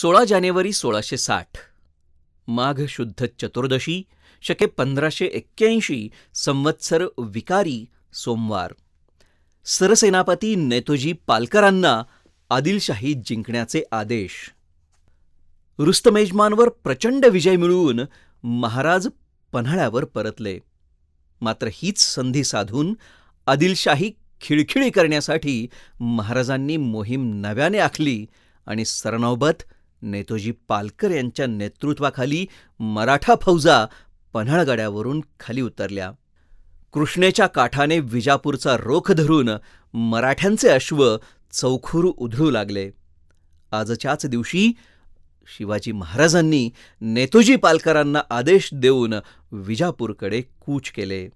सोळा जानेवारी सोळाशे साठ. माघ शुद्ध चतुर्दशी शके पंधराशे एक्क्याऐंशी संवत्सर विकारी सोमवार. सरसेनापती नेतोजी पालकरांना आदिलशाही जिंकण्याचे आदेश. रुस्तमेजमानवर प्रचंड विजय मिळवून महाराज पन्हाळ्यावर परतले. मात्र हीच संधी साधून आदिलशाही खिळखिळी करण्यासाठी महाराजांनी मोहीम नव्याने आखली आणि सरनौबत नेतोजी पालकर यांच्या नेतृत्वाखाली मराठा फौजा पन्हाळगडावरून खाली उतरल्या. कृष्णेच्या काठाने विजापूरचा रोख धरून मराठ्यांचे अश्व चौखूर उधळू लागले. आजच्याच दिवशी शिवाजी महाराजांनी नेतोजी पालकरांना आदेश देऊन विजापूरकडे कूच केले.